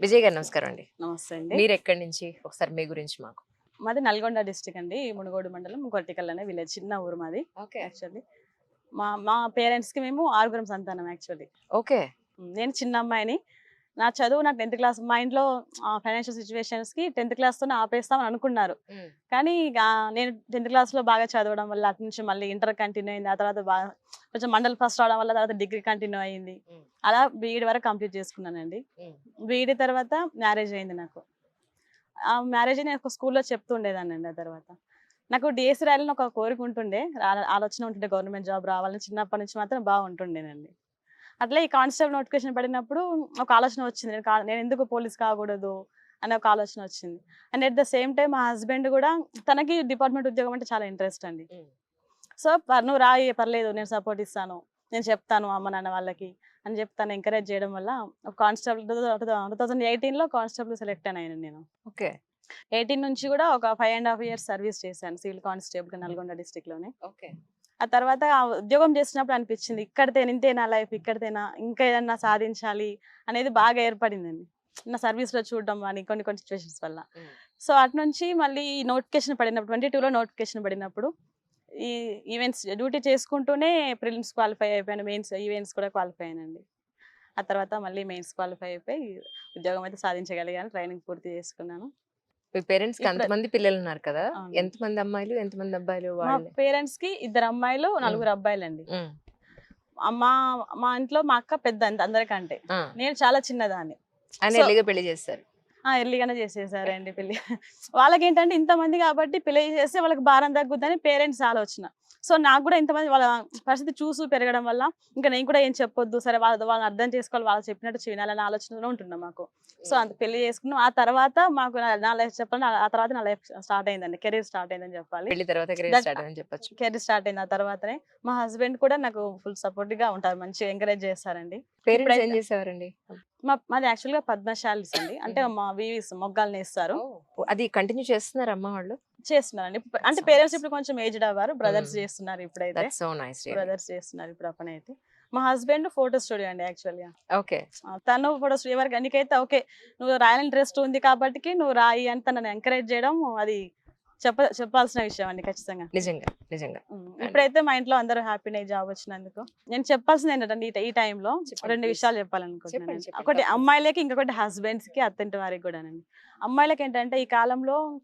విజయ్ గారు నమస్కారం అండి నమస్తే అండి. మీరు ఎక్కడి నుంచి ఒకసారి మీ గురించి మాకు. మాది నల్గొండ డిస్టిక్ అండి. మునుగోడు మండలం కొట్టికల్ అనే విలేజ్ చిన్న ఊరు మాది. ఓకే. యాక్చువల్లీ మా మా పేరెంట్స్కి మేము ఆరుగురం సంతానం యాక్చువల్లీ. ఓకే. నేను చిన్న అమ్మాయిని. నా చదువు నా టెన్త్ క్లాస్ మా ఇంట్లో ఫైనాన్షియల్ సిచ్యువేషన్స్కి టెన్త్ క్లాస్ తోనే ఆపేస్తామని అనుకున్నారు. కానీ నేను టెన్త్ క్లాస్లో బాగా చదవడం వల్ల అటు నుంచి మళ్ళీ ఇంటర్ కంటిన్యూ అయింది. ఆ తర్వాత బాగా కొంచెం మండల్ ఫస్ట్ రావడం వల్ల తర్వాత డిగ్రీ కంటిన్యూ అయింది. అలా బీఈడి వరకు కంప్లీట్ చేసుకున్నానండి. బీఈడి తర్వాత మ్యారేజ్ అయింది నాకు. ఆ మ్యారేజ్ నేను స్కూల్లో చెప్తుండేదాన్ని అండి ఆ తర్వాత. నాకు డిఎస్సి రాయాలని ఒక కోరిక ఉంటుండే. ఆలోచన ఉంటుండే గవర్నమెంట్ జాబ్ రావాలని చిన్నప్పటి నుంచి మాత్రం బాగుంటుండేనండి. అట్లా ఈ కానిస్టేబుల్ నోటిఫికేషన్ పడినప్పుడు ఒక ఆలోచన వచ్చింది. నేను నేను ఎందుకు పోలీస్ కాకూడదు అనే ఒక ఆలోచన వచ్చింది. And at the same time మా హస్బెండ్ కూడా తనకి డిపార్ట్మెంట్ ఉద్యోగం అంటే చాలా ఇంట్రెస్ట్ అండి. సో నువ్వు రాయి పర్లేదు నేను సపోర్ట్ ఇస్తాను. నేను చెప్తాను అమ్మ నాన్న వాళ్ళకి అని చెప్తాను ఎంకరేజ్ చేయడం వల్ల కానిస్టేబుల్ టూ థౌసండ్ ఎయిటీన్లో కానిస్టేబుల్ సెలెక్ట్ అయ్యాను నేను ఓకే. ఎయిటీన్ నుంచి కూడా ఒక five and half years service చేశాను సివిల్ కానిస్టేబుల్ నల్గొండ డిస్టిక్లోనే. ఓకే. ఆ తర్వాత ఆ ఉద్యోగం చేసినప్పుడు అనిపించింది ఇక్కడితే ఇంతే నా లైఫ్ ఇక్కడితేనా ఇంకా ఏదన్నా సాధించాలి అనేది బాగా ఏర్పడిందండి. నా సర్వీస్లో చూడడం కానీ కొన్ని కొన్ని సిచ్యువేషన్స్ వల్ల. సో అటు నుంచి మళ్ళీ నోటిఫికేషన్ పడినప్పుడు ట్వంటీ టూలో నోటిఫికేషన్ పడినప్పుడు ఈ ఈవెంట్స్ డ్యూటీ చేసుకుంటూనే ప్రిలిమ్స్ క్వాలిఫై అయిపోయాను మెయిన్స్ ఈవెంట్స్ కూడా క్వాలిఫై అయ్యానండి ఆ తర్వాత మళ్ళీ మెయిన్స్ క్వాలిఫై అయిపోయి ఉద్యోగం అయితే సాధించగలిగాను ట్రైనింగ్ పూర్తి చేసుకున్నాను. మీ పేరెంట్స్కి అంతమంది పిల్లలు ఉన్నారు కదా! అవును. ఎంత మంది అమ్మాయిలు ఎంత మంది అబ్బాయిలు మా పేరెంట్స్కి ఇద్దరు అమ్మాయిలు నలుగురు అబ్బాయిలు అండి. మా మా ఇంట్లో మా అక్క పెద్ద అందరికంటే. నేను చాలా చిన్నదాన్ని. So- ఎల్లిగా పెళ్ళి చేస్తారు. ఆ! ఎర్లీగానే చేసేసారండి పెళ్ళి. వాళ్ళకి ఏంటంటే ఇంతమంది కాబట్టి పెళ్ళి చేస్తే వాళ్ళకి భారం తగ్గుద్దని పేరెంట్స్ ఆలోచన. సో నాకు కూడా ఇంతమంది వాళ్ళ పరిస్థితి చూసు పెరగడం వల్ల ఇంకా నేను కూడా ఏం చెప్పొద్దు సరే వాళ్ళ వాళ్ళని అర్థం చేసుకోవాలి వాళ్ళు చెప్పినట్టు వినాలనే ఆలోచనలో ఉంటున్నాం మాకు. సో అంత పెళ్ళి చేసుకున్నాం. ఆ తర్వాత మాకు నా- లైఫ్ చెప్పాలి ఆ తర్వాత నా లైఫ్ స్టార్ట్ అయిందండి. కెరీర్ స్టార్ట్ అయిందని చెప్పాలి. కెరీర్ స్టార్ట్ అని చెప్పొచ్చు. కెరీర్ స్టార్ట్ అయింది ఆ తర్వాతనే మా హస్బెండ్ కూడా నాకు ఫుల్ సపోర్ట్గా ఉంటారు మంచిగా ఎంకరేజ్ చేస్తారండి. మా మాది యాక్చువల్గా పద్మశాలీస్ అండి. అంటే. మా వీవీస్ మొగ్గాలు నేస్తారు అది కంటిన్యూ చేస్తున్నారు అమ్మ వాళ్ళు? చేస్తున్నారండి. అంటే పేరెంట్స్. ఇప్పుడు కొంచెం ఏజ్డ్ అవ్వారు. Brothers Mm. చేస్తున్నారు ఇప్పుడైతే. సో నైస్ బ్రదర్స్ చేస్తున్నారు ఇప్పుడు అప్పన అయితే మా హస్బెండ్ ఫోటో స్టూడియో అండి యాక్చువల్గా. ఓకే. తను ఫోటో స్టూడియో ఎవరికి నీకైతే ఓకే. నువ్వు రాయాలని ఇంట్రెస్ట్ ఉంది కాబట్టి నువ్వు రాయి అని తనని ఎంకరేజ్ చేయడం అది చెప్ప చెప్పాల్సిన విషయం అండి ఖచ్చితంగా. నిజంగా నిజంగా. ఇప్పుడైతే మా ఇంట్లో అందరూ హ్యాపీనే జాబ్ వచ్చినందుకు. నేను చెప్పాల్సింది ఏంటంటే ఈ- టైంలో రెండు. విషయాలు చెప్పాలనుకుంటున్నాను ఒకటి. అమ్మాయిలకి ఇంకొకటి హస్బెండ్స్కి అత్తంటి వారికి కూడానండి. అమ్మాయిలకి ఏంటంటే ఈ కాలంలో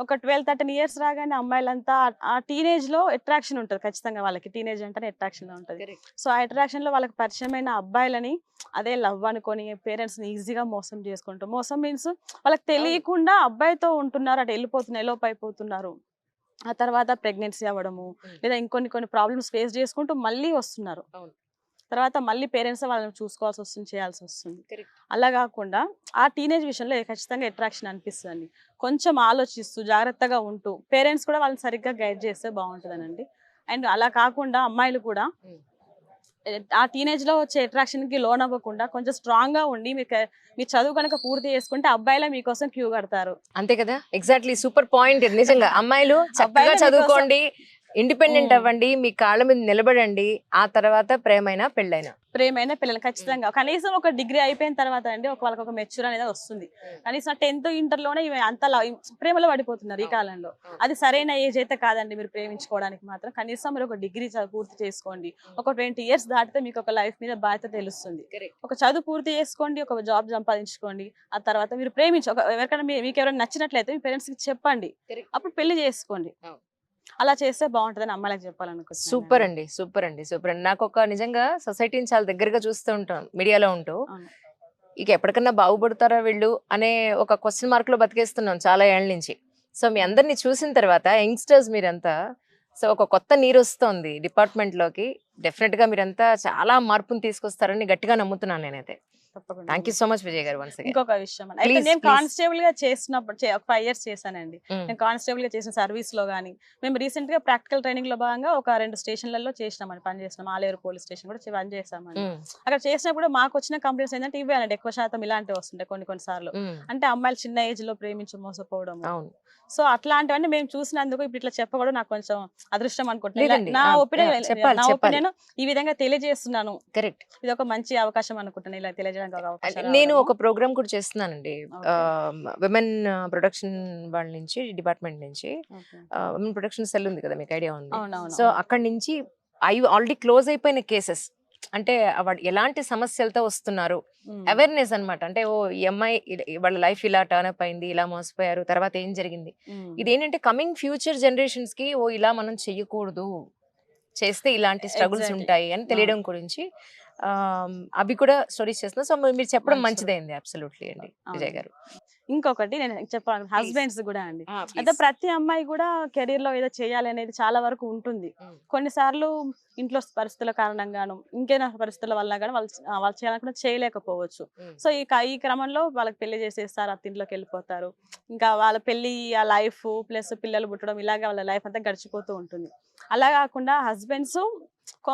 ఒక ట్వెల్వ్ థర్టీన్ ఇయర్స్ రాగానే అమ్మాయిలంతా ఆ- టీనేజ్లో అట్రాక్షన్ ఉంటుంది ఖచ్చితంగా వాళ్ళకి టీనేజ్ అంటేనే అట్రాక్షన్లో ఉంటుంది. సో ఆ అట్రాక్షన్లో వాళ్ళకి పరిచయమైన అబ్బాయిలని అదే లవ్ అనుకొని పేరెంట్స్ని ఈజీగా మోసం చేసుకుంటారు మోసం మీన్స్ వాళ్ళకి తెలియకుండా అబ్బాయితో ఉంటున్నారు అటు వెళ్ళిపోతున్నారు ఎలోప్ అయిపోతున్నారు ఆ తర్వాత ప్రెగ్నెన్సీ అవ్వడము. లేదా ఇంకొన్ని కొన్ని ప్రాబ్లమ్స్ ఫేస్ చేసుకుంటూ మళ్ళీ వస్తున్నారు. తర్వాత మళ్ళీ పేరెంట్స్ వాళ్ళని చూసుకోవాల్సి వస్తుంది చేయాల్సి వస్తుంది. అలా కాకుండా ఆ టీనేజ్ విషయంలో ఖచ్చితంగా అట్రాక్షన్ అనిపిస్తుంది కొంచెం ఆలోచిస్తూ జాగ్రత్తగా ఉంటూ పేరెంట్స్ కూడా వాళ్ళని సరిగ్గా గైడ్ చేస్తే బాగుంటుందనండి. అండ్ అలా కాకుండా అమ్మాయిలు కూడా ఆ టీనేజ్లో వచ్చే అట్రాక్షన్కి లోన్ అవ్వకుండా కొంచెం స్ట్రాంగ్గా ఉండి మీకు మీ చదువు కనుక పూర్తి చేసుకుంటే అబ్బాయిలే మీకోసం క్యూ కడతారు. అంతే కదా? ఎగ్జాక్ట్లీ సూపర్ పాయింట్ నిజంగా. అమ్మాయిలు చక్కగా చదువుకోండి. ఇండిపెండెంట్. అవ్వండి మీ కాళ్ళ మీద నిలబడండి ఆ తర్వాత ప్రేమైనా పెళ్ళైనా. ప్రేమైన పిల్లలు ఖచ్చితంగా. కనీసం ఒక డిగ్రీ అయిపోయిన తర్వాత అండి ఒక వాళ్ళకి ఒక మెచ్యూర్ అనేది వస్తుంది. కనీసం టెన్త్ ఇంటర్లోనే ఇవి అంత ప్రేమలో పడిపోతున్నారు ఈ కాలంలో. అది సరైన ఏజ్ అయితే కాదండి మీరు ప్రేమించుకోవడానికి మాత్రం. కనీసం మీరు ఒక డిగ్రీ పూర్తి చేసుకోండి. ఒక ట్వంటీ ఇయర్స్ దాటితే మీకు ఒక లైఫ్ మీద బాధ్యత తెలుస్తుంది. ఒక చదువు పూర్తి చేసుకోండి ఒక జాబ్ సంపాదించుకోండి ఆ తర్వాత మీరు ప్రేమించి ఒక ఎవరికైనా మీకు ఎవరైనా నచ్చినట్లయితే మీ పేరెంట్స్కి చెప్పండి. అప్పుడు పెళ్ళి చేసుకోండి. అలా చేస్తే బాగుంటుందని అమ్మాయిలకు చెప్పాలనుకుంటున్నాను సూపర్ అండి సూపర్ అండి సూపర్ అండి నాకు ఒక నిజంగా సొసైటీని చాలా దగ్గరగా చూస్తూ ఉంటాను మీడియాలో ఉంటూ. ఇక ఎప్పటికన్నా బాగుపడతారా వీళ్ళు అనే ఒక క్వశ్చన్ మార్క్లో బతికేస్తున్నాం చాలా ఏళ్ళ నుంచి. సో మీ అందరిని చూసిన తర్వాత యంగ్స్టర్స్ మీరంతా సో ఒక కొత్త నీరు వస్తోంది డిపార్ట్మెంట్లోకి డెఫినెట్గా మీరంతా చాలా మార్పుని తీసుకొస్తారని గట్టిగా నమ్ముతున్నాను నేనైతే. తప్పకుండా thank you so much Vijay garu once ఇంకొక విషయం. అయితే నేను. కానిస్టేబుల్గా చేసినప్పుడు ఒక ఫైవ్ ఇయర్స్ చేశానండి. నేను కానిస్టేబుల్గా చేసిన సర్వీస్లో గానీ మేము రీసెంట్గా ప్రాక్టికల్ ట్రైనింగ్లో భాగంగా ఒక రెండు స్టేషన్లలో చేసినామని పని చేసినాం. ఆలేరు పోలీస్ స్టేషన్ కూడా చే- పని చేసామని అక్కడ చేసినప్పుడు మాకు వచ్చిన కంప్లైంట్స్ ఏంటంటే ఇవే అండి ఎక్కువ శాతం ఇలాంటివి వస్తుంటాయి కొన్ని కొన్ని సార్లు. అంటే అమ్మాయిలు చిన్న ఏజ్లో ప్రేమించి మోసపోవడం సో అట్లాంటివన్నీ మేము చూసినందుకు ఇప్పుడు ఇట్లా చెప్పకూడదు నాకు కొంచెం అదృష్టం అనుకుంటున్నాను. నా ఒపీనియన్ నా. ఒపీనియన్ ఈ విధంగా తెలియజేస్తున్నాను కరెక్ట్ ఇది ఒక మంచి అవకాశం అనుకుంటున్నాను ఇలా తెలియజేయడం చేయడానికి ఒక అవకాశం నేను. ఒక ప్రోగ్రామ్ కూడా చేస్తున్నానండి. విమెన్ ప్రొడక్షన్ వాళ్ళ నుంచి డిపార్ట్మెంట్ నుంచి. విమెన్ ప్రొడక్షన్ సెల్ ఉంది కదా మీకు ఐడియా ఉంది సో అక్కడి నుంచి అవి ఆల్రెడీ క్లోజ్ అయిపోయిన కేసెస్ అంటే వాడు ఎలాంటి సమస్యలతో వస్తున్నారు. అవేర్నెస్ అన్నమాట అంటే ఓ ఈ అమ్మాయి వాళ్ళ లైఫ్ ఇలా టర్న్ అప్ అయింది ఇలా మోసపోయారు తర్వాత ఏం జరిగింది ఉమ్. ఇదేంటంటే కమింగ్ ఫ్యూచర్ జనరేషన్స్కి ఓ ఇలా మనం చెయ్యకూడదు చేస్తే ఇలాంటి స్ట్రగుల్స్. ఉంటాయి అని తెలియడం గురించి అవి కూడా స్టోరీస్ చేస్తున్నా సో మీరు చెప్పడం మంచిది. మంచిదైంది అబ్సల్యూట్లీ అండి విజయ్. గారు ఇంకొకటి నేను చెప్పాలి హస్బెండ్స్ కూడా అండి. అయితే ప్రతి అమ్మాయి కూడా కెరీర్లో ఏదో చేయాలి అనేది చాలా వరకు ఉంటుంది. కొన్నిసార్లు ఇంట్లో పరిస్థితుల కారణంగాను ఇంకేనా పరిస్థితుల వల్ల కానీ వాళ్ళు వాళ్ళు చేయాలనుకున్న చేయలేకపోవచ్చు. సో ఈ ఈ క్రమంలో వాళ్ళకి పెళ్ళి చేసేస్తారు అత్తింట్లోకి వెళ్ళిపోతారు. ఇంకా వాళ్ళ పెళ్ళి ఆ లైఫ్ ప్లస్ పిల్లలు పుట్టడం ఇలాగే వాళ్ళ లైఫ్ అంతా గడిచిపోతూ ఉంటుంది. అలా కాకుండా హస్బెండ్స్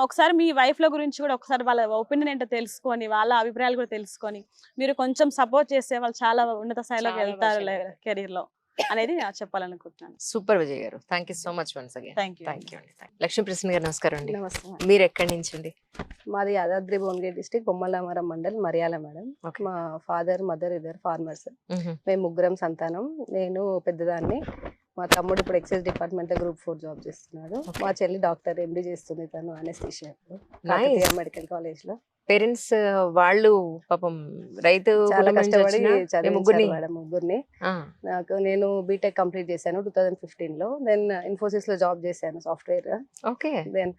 ఒకసారి మీ వైఫ్లో గురించి కూడా ఒకసారి వాళ్ళ ఒపీనియన్ ఏంటో తెలుసుకొని వాళ్ళ అభిప్రాయాలు కూడా తెలుసుకొని మీరు కొంచెం సపోర్ట్ చేస్తే వాళ్ళు చాలా ఉన్నత స్థాయిలోకి వెళ్తారు. కెరీర్లో అనేది నేను చెప్పాలనుకుంటున్నాను. Super Vijay garu. Thank you so much once again. Thank you thank you అండి. లక్ష్మీ ప్రసన్న గారు నమస్కారం అండి. మీరు ఎక్కడి నుంచి అండి? మాది యాదాద్రి భువనగిరి డిస్టిక్ బొమ్మలామరం మండల్ మరియాల మేడం. మా ఫాదర్ మదర్ ఇద్దరు ఫార్మర్స్. మేము ముగ్గురం సంతానం. నేను పెద్దదాన్ని. మా తమ్ముడు ఇప్పుడు excise department group four job చేస్తున్నాడు. మా చెల్లి డాక్టర్ ఎండి చేస్తుంది తను అనెస్థిషియా Nice. మెడికల్ కాలేజ్లో. పేరెంట్స్ వాళ్ళు పాపం రైతు చాలా కష్టపడి చదివించారు ముగ్గురిని. మేడం ముగ్గురిని. నాకు నేను బీటెక్ కంప్లీట్ చేశాను టూ థౌజండ్ ఫిఫ్టీన్లో. దెన్ ఇన్ఫోసిస్లో జాబ్ చేశాను సాఫ్ట్వేర్ ఓకే దెన్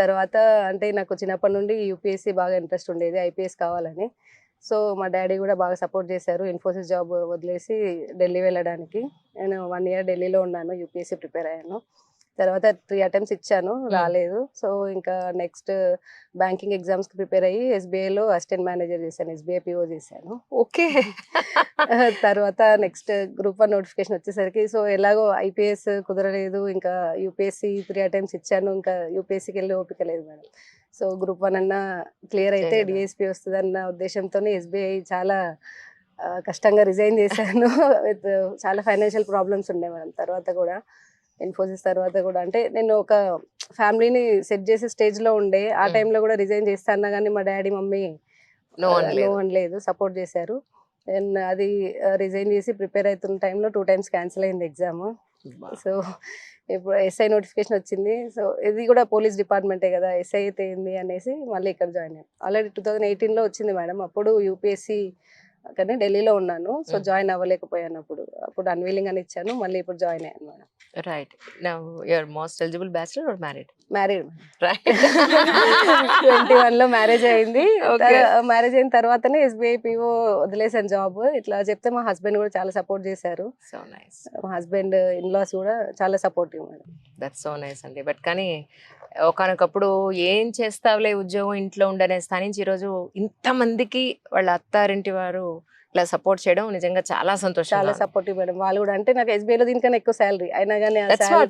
తర్వాత అంటే నాకు చిన్నప్పటి నుండి యూపీఎస్సీ బాగా ఇంట్రెస్ట్ ఉండేది ఐపీఎస్ కావాలని. సో మా డాడీ కూడా బాగా సపోర్ట్ చేశారు. ఇన్ఫోసిస్ జాబ్ వదిలేసి ఢిల్లీ వెళ్ళడానికి. నేను వన్ ఇయర్ ఢిల్లీలో ఉన్నాను యూపీఎస్సీ ప్రిపేర్ అయ్యాను. తర్వాత త్రీ అటెంప్ట్స్ ఇచ్చాను రాలేదు. సో ఇంకా నెక్స్ట్ బ్యాంకింగ్ ఎగ్జామ్స్కి ప్రిపేర్ అయ్యి ఎస్బీఐలో అసిస్టెంట్ మేనేజర్ చేశాను ఎస్బీఐ పిఓ చేశాను. ఓకే. తర్వాత నెక్స్ట్ గ్రూప్ వన్ నోటిఫికేషన్ వచ్చేసరికి సో ఎలాగో ఐపీఎస్ కుదరలేదు ఇంకా యూపీఎస్సీ త్రీ అటెంప్ట్స్ ఇచ్చాను ఇంకా యూపీఎస్సీకి వెళ్ళి ఓపిక లేదు మేడం. సో గ్రూప్ వన్ అన్న క్లియర్ అయితే. డిఎస్పీ వస్తుంది అన్న ఉద్దేశంతో ఎస్బీఐ చాలా కష్టంగా రిజైన్ చేశాను. విత్ చాలా ఫైనాన్షియల్ ప్రాబ్లమ్స్ ఉండే మేడం తర్వాత కూడా. ఇన్ఫోసిస్ తర్వాత కూడా. అంటే నేను ఒక ఫ్యామిలీని సెట్ చేసే స్టేజ్లో ఉండే ఆ Hmm. టైంలో కూడా రిజైన్ చేస్తాను కానీ మా డాడీ మమ్మీ నో అనలేదు సపోర్ట్ చేశారు. దెన్ అది రిజైన్ చేసి ప్రిపేర్ అవుతున్న టైంలో టూ టైమ్స్ క్యాన్సిల్ అయింది ఎగ్జామ్ సో ఇప్పుడు ఎస్ఐ నోటిఫికేషన్ వచ్చింది. సో ఇది కూడా పోలీస్ డిపార్ట్మెంటే కదా ఎస్ఐ అయితే ఏంది అనేసి మళ్ళీ ఇక్కడ జాయిన్ అయ్యాను. ఆల్రెడీ టూ థౌజండ్ ఎయిటీన్లో వచ్చింది మేడం. అప్పుడు యూపీఎస్సీ కానీ ఢిల్లీలో ఉన్నాను. సో. జాయిన్ అవ్వలేకపోయాను అప్పుడు అప్పుడు అన్వీలింగ్ అని ఇచ్చాను. మళ్ళీ ఇప్పుడు జాయిన్ అయ్యాను madam. Right now your most eligible bachelor or married married right twenty వన్లో మ్యారేజ్ అయింది. మ్యారేజ్ అయిన తర్వాతనే ఎస్బీఐ పిఓ వదిలేసాను జాబ్ ఇట్లా చెప్తే మా హస్బెండ్ కూడా చాలా సపోర్ట్ చేశారు. సో నైస్ మా హస్బెండ్ ఇన్లాస్ కూడా చాలా supportive madam. That's so nice అండి. బట్ కానీ ఒకనొకప్పుడు ఏం చేస్తావులే ఉద్యోగం ఇంట్లో ఉండనే స్థాయి నుంచి ఈరోజు ఇంతమందికి వాళ్ళ అత్తారింటి వారు ఇలా సపోర్ట్ చేయడం నిజంగా చాలా సంతోషం చాలా సపోర్టివ్ మేడం. వాళ్ళు కూడా అంటే నాకు SBI లో దీనికన్నా ఎక్కువ శాలరీ అయినా కానీ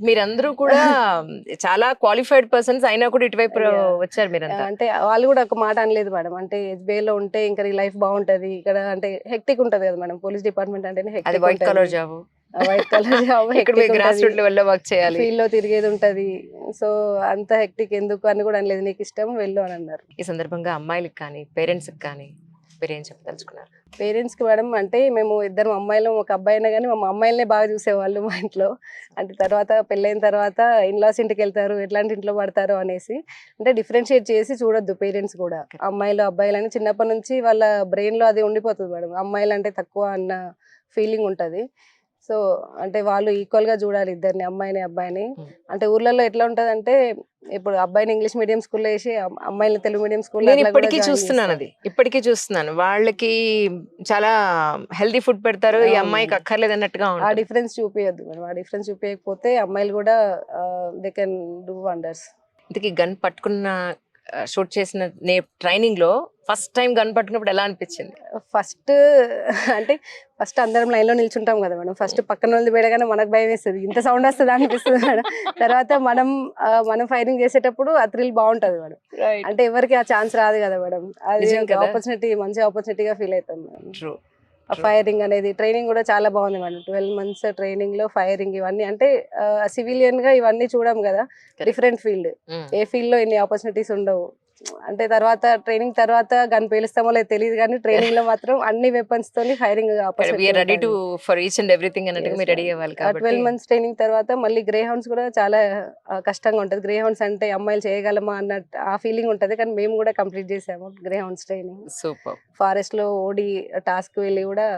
మీరందరూ కూడా చాలా క్వాలిఫైడ్ పర్సన్స్ అయినా కూడా ఇటువైపు. వచ్చారు మీరంతా. అంటే వాళ్ళు కూడా ఒక మాట అనలేదు మేడం. అంటే SBI లో ఉంటే ఇంకా లైఫ్ బాగుంటది. ఇక్కడ అంటే హెక్టిక్ ఉంటది కదా మేడం. పోలీస్ డిపార్ట్మెంట్ అది white collar job white collar job ఇక్కడ మీరు గ్రాస్ రూట్ లెవెల్లో వర్క్ చేయాలి. ఫీల్డ్లో తిరిగేది ఉంటది. సో అంత హెక్టిక్ ఎందుకు అని కూడా అనలేదు. నీకు ఇష్టం వెళ్ళు అని అన్నారు. ఈ సందర్భంగా అమ్మాయిలకు కానీ పేరెంట్స్ కానీ మీరు చెప్పదలుచుకున్నారు? పేరెంట్స్కి మేడం అంటే మేము ఇద్దరం అమ్మాయిలు ఒక అబ్బాయి అయినా కానీ మా అమ్మాయిలనే బాగా చూసేవాళ్ళు మా ఇంట్లో. అంటే తర్వాత పెళ్ళైన తర్వాత ఇన్లాస్ ఇంటికి వెళ్తారు ఎట్లాంటి ఇంట్లో పడతారు అనేసి. అంటే డిఫరెన్షియేట్ చేసి చూడొద్దు పేరెంట్స్ కూడా. అమ్మాయిలు అబ్బాయిలు అని చిన్నప్పటి నుంచి వాళ్ళ బ్రెయిన్లో అది ఉండిపోతుంది మేడం. అమ్మాయిలు అంటే తక్కువ అన్న ఫీలింగ్ ఉంటది. సో అంటే వాళ్ళు ఈక్వల్గా చూడాలి ఇద్దరిని అమ్మాయిని అబ్బాయిని. అంటే ఊర్లలో ఎట్లా ఉంటది అంటే ఇప్పుడు అబ్బాయిని ఇంగ్లీష్ మీడియం స్కూల్లో వేసి అమ్- అమ్మాయిని తెలుగు మీడియం స్కూల్లో నేను ఇప్పటికీ చూస్తున్నాను అది. ఇప్పటికీ చూస్తున్నాను. వాళ్ళకి చాలా హెల్దీ ఫుడ్ పెడతారు ఈ. అమ్మాయికి అక్కర్లేదు అన్నట్టుగా ఆ డిఫరెన్స్ చూపించద్దు మేడం ఆ డిఫరెన్స్ చూపించకపోతే అమ్మాయిలు కూడా దే కెన్ డూ వండర్స్ ఇంతకీ గన్ పట్టుకున్న షూట్ చేసిన నే ట్రైనింగ్లో ఫస్ట్ టైం గన్ పట్టుకున్నప్పుడు ఎలా అనిపించింది? ఫస్ట్ అంటే ఫస్ట్ అందరం లైన్లో నిల్చుంటాం కదా మేడం. ఫస్ట్ పక్కన వాళ్ళది బేడగానే మనకు భయం వేస్తుంది. ఇంత సౌండ్ వస్తుంది అనిపిస్తుంది మేడం. తర్వాత మనం మనం ఫైరింగ్ చేసేటప్పుడు ఆ థ్రిల్ బాగుంటది మేడం. అంటే ఎవరికి ఆ ఛాన్స్ రాదు కదా మేడం. అది. ఆపర్చునిటీ మంచి ఆపర్చునిటీగా ఫీల్ అవుతాం మేడం. ఫైరింగ్ అనేది ట్రైనింగ్ కూడా చాలా బాగుంది మేడం. ట్వెల్వ్ మంత్స్ ట్రైనింగ్లో ఫైరింగ్ ఇవన్నీ అంటే సివిలియన్గా ఇవన్నీ చూడం కదా. డిఫరెంట్ ఫీల్డ్ ఏ ఫీల్డ్లో ఇన్ని ఆపర్చునిటీస్ ఉండవు. అంటే తర్వాత ట్రైనింగ్ తర్వాత గన్ పేలుస్తామో లేదు తెలియదు కానీ ట్రైనింగ్లో మాత్రం అన్ని వెపన్స్ తోని firing ready to for each and everything అన్నట్టుగా మీరు రెడీ అవ్వాలి ట్వెల్వ్ మంత్స్ ట్రైనింగ్ తర్వాత మళ్ళీ గ్రే హౌండ్స్ కూడా చాలా కష్టంగా ఉంటది. గ్రే హౌండ్స్ అంటే అమ్మాయిలు చేయగలమా అన్నట్టు ఆ ఫీలింగ్ ఉంటది కానీ మేము కూడా కంప్లీట్ చేసాము గ్రే హౌండ్స్ ట్రైనింగ్ సూపర్ ఫారెస్ట్లో ఓడి టాస్క్ వెళ్ళి కూడా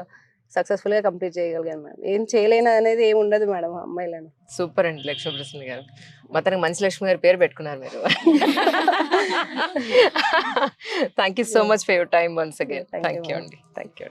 సక్సెస్ఫుల్గా కంప్లీట్ చేయగలిగాను మేడం. ఏం చేయలేను అనేది ఏమి ఉండదు మేడం అమ్మాయిలను సూపర్ అండి లక్ష్మీ ప్రసన్న గారు మొత్తానికి మంచి లక్ష్మి గారి పేరు పెట్టుకున్నారు మీరు. Thank you so much for your time once again thank you. అండి. Thank you